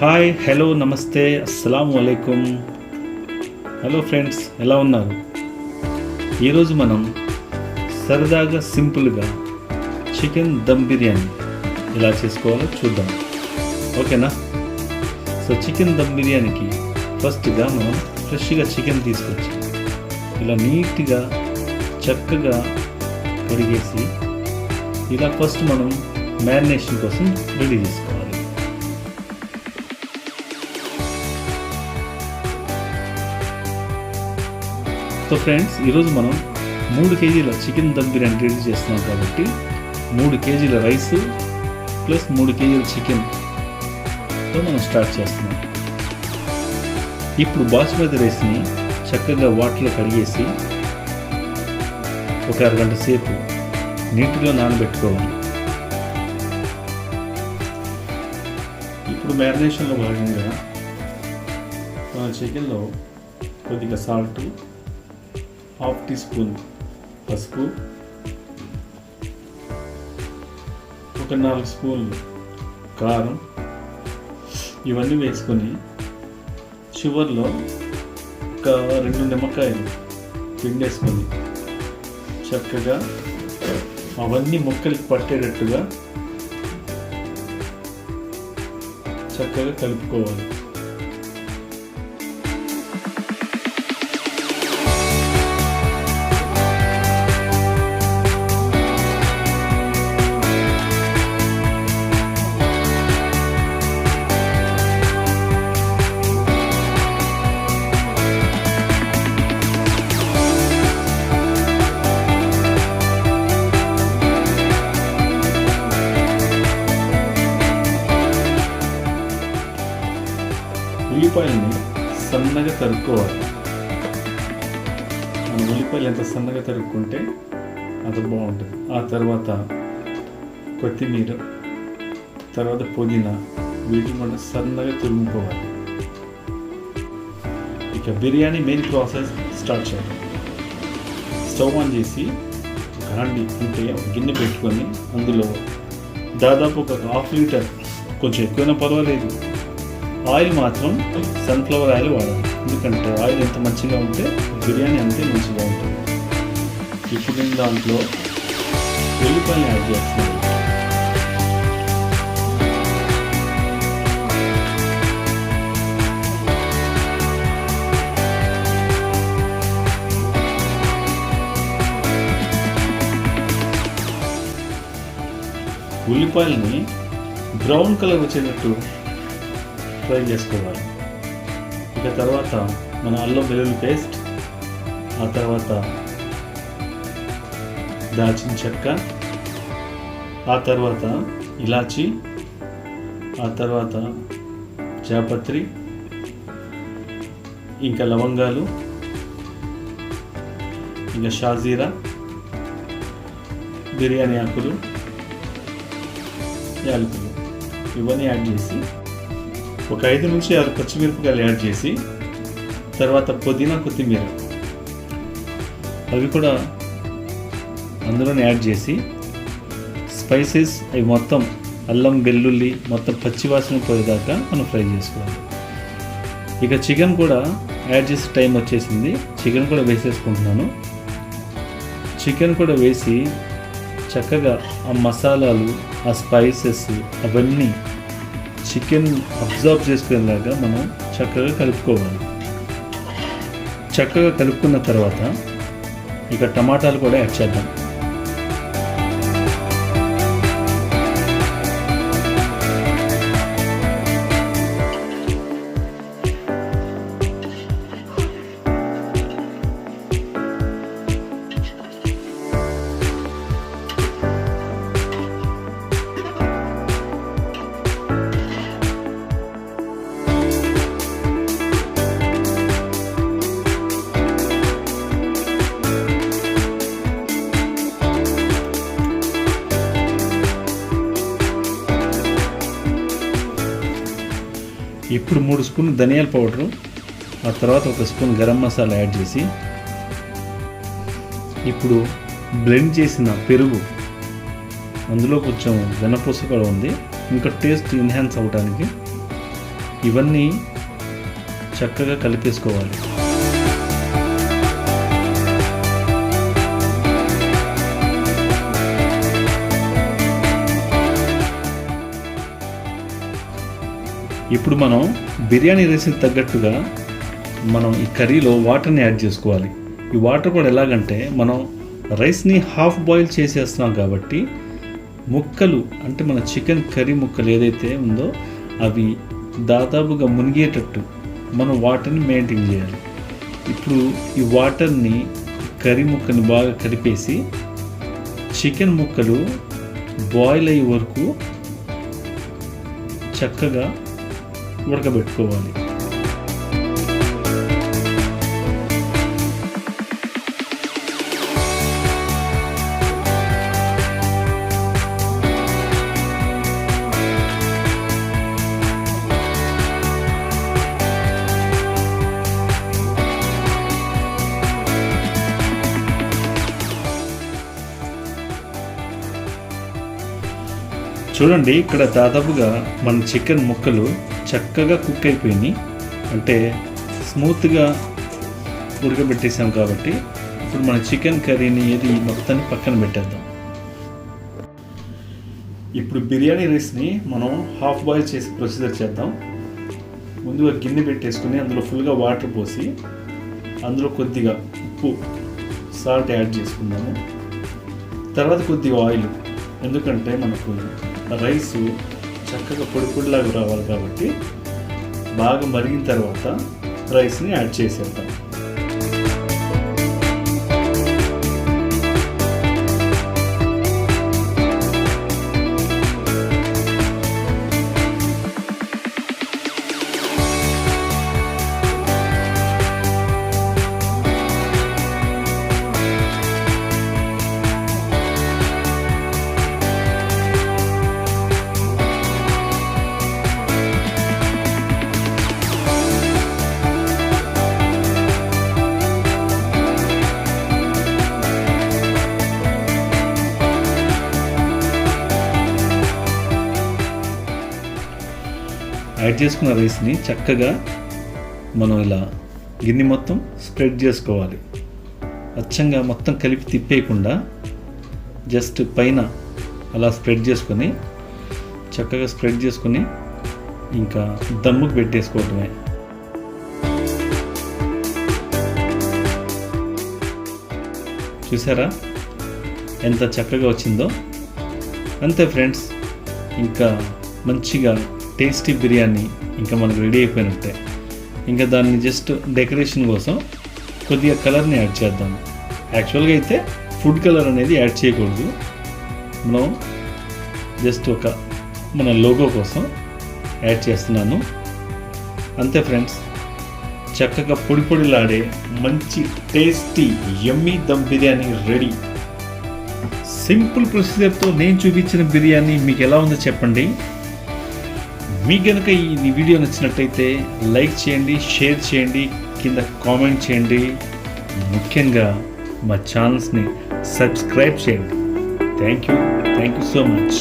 Hi hello నమస్తే అస్సలం వలైకుమ్ hello friends ఎలా ఉన్నారు? ఈరోజు మనం సరదాగా సింపుల్గా చికెన్ దమ్ బిర్యానీ ఎలా చేసుకోవాలో చూద్దాం. ఓకేనా? సో చికెన్ దమ్ బిర్యానీకి ఫస్ట్గా మనం ఫ్రెష్గా చికెన్ తీసుకొచ్చి. ఇలా నీట్గా చక్కగా కడిగేసి ఇలా ఫస్ట్ మనం మ్యారినేషన్ కోసం రెడీ చేసుకోవాలి. సో ఫ్రెండ్స్ ఈరోజు మనం మూడు కేజీల చికెన్ దమ్ బిర్యానీ రెడీ చేస్తున్నాం కాబట్టి మూడు కేజీల రైస్ ప్లస్ మూడు కేజీల చికెన్తో మనం స్టార్ట్ చేస్తున్నాం. ఇప్పుడు బాస్మతి రైస్ని చక్కగా వాటర్లో కడిగేసి ఒక అరగంట సేపు నీటిలో నానబెట్టుకోవాలి. ఇప్పుడు మ్యారినేషన్లో భాగంగా మన చికెన్లో కొద్దిగా సాల్ట్ హాఫ్ టీ స్పూన్ పసుపు ఒక నాలుగు స్పూన్లు కారం ఇవన్నీ వేసుకొని చివర్లో ఒక రెండు నిమ్మకాయలు పిండేసుకొని చక్కగా అవన్నీ ముక్కలకి పట్టేటట్టుగా చక్కగా కలుపుకోవాలి. సన్నగా తరుక్కోవాలి. మన ఉల్లిపాయలు ఎంత సన్నగా తరుక్కుంటే అంత బాగుంటుంది. ఆ తర్వాత కొత్తిమీర తర్వాత పుదీనా వీటిని కూడా సన్నగా తురుముకోవాలి. ఇక బిర్యానీ మెయిన్ ప్రాసెస్ స్టార్ట్ చేయాలి స్టవ్ ఆన్ చేసి ఒక అంటే గిన్నె పెట్టుకొని అందులో దాదాపు ఒక హాఫ్ లీటర్ కొంచెం ఎక్కువైనా పర్వాలేదు ఆయిల్ మాత్రం సన్ఫ్లవర్ ఆయిల్ వాడాలి. ఎందుకంటే ఆయిల్ ఎంత మంచిగా ఉంటే బిర్యానీ అంతే మంచిగా ఉంటుంది. ఇప్పుడు దాంట్లో వెల్లిపాయలు యాడ్ చేస్తున్నాను ఉల్లిపాయలని బ్రౌన్ కలర్ వచ్చేటట్టు ఫ్రై చేసుకోవాలి. ఇక తర్వాత మన అల్లం వెల్లుల్లి పేస్ట్ ఆ తర్వాత దాల్చిన చెక్క ఆ తర్వాత ఇలాచి ఆ తర్వాత జాపత్రి ఇంకా లవంగాలు ఇంకా షాజీరా బిర్యానీ ఆకులు యాలకులు. ఇవన్నీ యాడ్ చేసి ఒక ఐదు నుంచి ఆరు పచ్చిమిరపకాయలు యాడ్ చేసి తర్వాత పుదీనా కొత్తిమీర. అవి కూడా అందులోనే యాడ్ చేసి స్పైసెస్ అవి మొత్తం అల్లం వెల్లుల్లి మొత్తం పచ్చివాసన పోయేదాకా మనం ఫ్రై చేసుకోవాలి. ఇక చికెన్ కూడా యాడ్ చేసే టైం వచ్చేసింది. చికెన్ కూడా వేసేసుకుంటున్నాను. చికెన్ కూడా వేసి చక్కగా ఆ మసాలాలు ఆ స్పైసెస్ అవన్నీ చికెన్ అబ్జర్వ్ చేసుకునేలాగా మనం చక్కగా కలుపుకోవాలి. చక్కగా కలుపుకున్న తర్వాత ఇక టమాటాలు కూడా యాడ్ చేద్దాం. ఇప్పుడు మూడు స్పూన్ ధనియాల పౌడరు ఆ తర్వాత ఒక స్పూన్ గరం మసాలా యాడ్ చేసి ఇప్పుడు బ్లెండ్ చేసిన పెరుగు అందులో కొంచెం వెనపూస కూడా ఉంది ఇంకా టేస్ట్ ఎన్హాన్స్ అవ్వడానికి ఇవన్నీ చక్కగా కలిపేసుకోవాలి. ఇప్పుడు మనం బిర్యానీ రైస్కి తగ్గట్టుగా మనం ఈ కర్రీలో వాటర్ని యాడ్ చేసుకోవాలి. ఈ వాటర్ కూడా ఎలాగంటే మనం రైస్ని హాఫ్ బాయిల్ చేసేస్తున్నాం కాబట్టి ముక్కలు అంటే మన చికెన్ కర్రీ ముక్కలు ఏదైతే ఉందో అవి దాదాపుగా మునిగేటట్టు మనం వాటర్ని మెయింటైన్ చేయాలి. ఇప్పుడు ఈ వాటర్ని కర్రీ ముక్కని బాగా కలిపేసి చికెన్ ముక్కలు బాయిల్ అయ్యే వరకు చక్కగా ఉడకబెట్టుకోవాలి చూడండి ఇక్కడ దాదాపుగా మన చికెన్ ముక్కలు చక్కగా కుక్ అయిపోయినాయి అంటే స్మూత్గా ఉడకబెట్టేసాం కాబట్టి ఇప్పుడు మన చికెన్ కర్రీని ఏది మొత్తాన్ని పక్కన పెట్టేద్దాం. ఇప్పుడు బిర్యానీ రైస్ని మనం హాఫ్ బాయిల్ చేసి ప్రొసీజర్ చేద్దాం. ముందుగా గిన్నె పెట్టేసుకుని అందులో ఫుల్గా వాటర్ పోసి అందులో కొద్దిగా ఉప్పు సాల్ట్ యాడ్ చేసుకుందాము. తర్వాత కొద్దిగా ఆయిల్ ఎందుకంటే మనకు రైసు చక్కగా పొడి పొడిలాగా రావాలి కాబట్టి బాగా మరిగిన తర్వాత రైస్ని యాడ్ చేసేద్దాం. చేసుకున్న రైస్ని చక్కగా మనం ఇలా గిన్నె మొత్తం స్ప్రెడ్ చేసుకోవాలి. అచ్చంగా మొత్తం కలిపి తిప్పేయకుండా జస్ట్ పైన అలా స్ప్రెడ్ చేసుకొని చక్కగా స్ప్రెడ్ చేసుకొని ఇంకా దమ్ముకు పెట్టేసుకోవటమే. చూసారా? ఎంత చక్కగా వచ్చిందో? అంతే ఫ్రెండ్స్ ఇంకా మంచిగా టేస్టీ బిర్యానీ ఇంకా మనకు రెడీ అయిపోయినట్టే ఇంకా దాన్ని జస్ట్ డెకరేషన్ కోసం కొద్దిగా కలర్ని యాడ్ చేద్దాం. యాక్చువల్గా అయితే ఫుడ్ కలర్ అనేది యాడ్ చేయకూడదు. మనం జస్ట్ ఒక మన లోగో కోసం యాడ్ చేస్తున్నాను. అంతే ఫ్రెండ్స్ చక్కగా పొడి పొడిలాడే మంచి tasty yummy dum biryani ready simple ప్రొసీజర్తో నేను చూపించిన బిర్యానీ మీకు ఎలా ఉందో చెప్పండి. మీకు కనుక ఈ వీడియో నచ్చినట్టయితే లైక్ చేయండి షేర్ చేయండి కింద కామెంట్ చేయండి. ముఖ్యంగా మా ఛానల్స్ని సబ్స్క్రైబ్ చేయండి. Thank you. Thank you so much.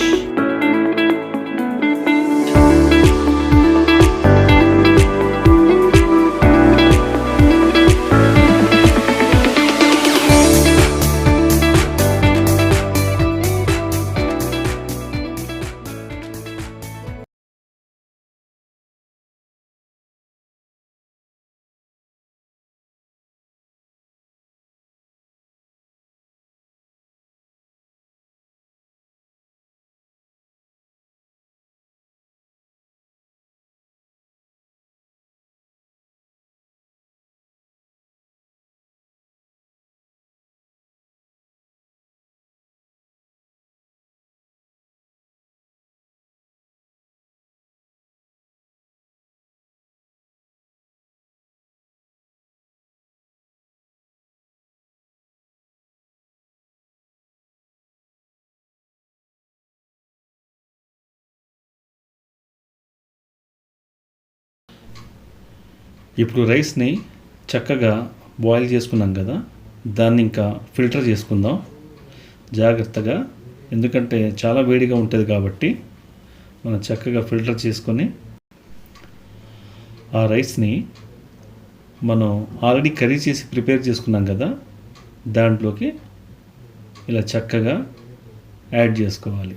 ఇప్పుడు రైస్ని చక్కగా బాయిల్ చేసుకున్నాం కదా దాన్ని ఇంకా ఫిల్టర్ చేసుకుందాం. జాగ్రత్తగా ఎందుకంటే చాలా వేడిగా ఉంటుంది కాబట్టి మనం చక్కగా ఫిల్టర్ చేసుకొని ఆ రైస్ని మనం ఆల్రెడీ కర్రీ చేసి ప్రిపేర్ చేసుకున్నాం కదా దాంట్లోకి ఇలా చక్కగా యాడ్ చేసుకోవాలి.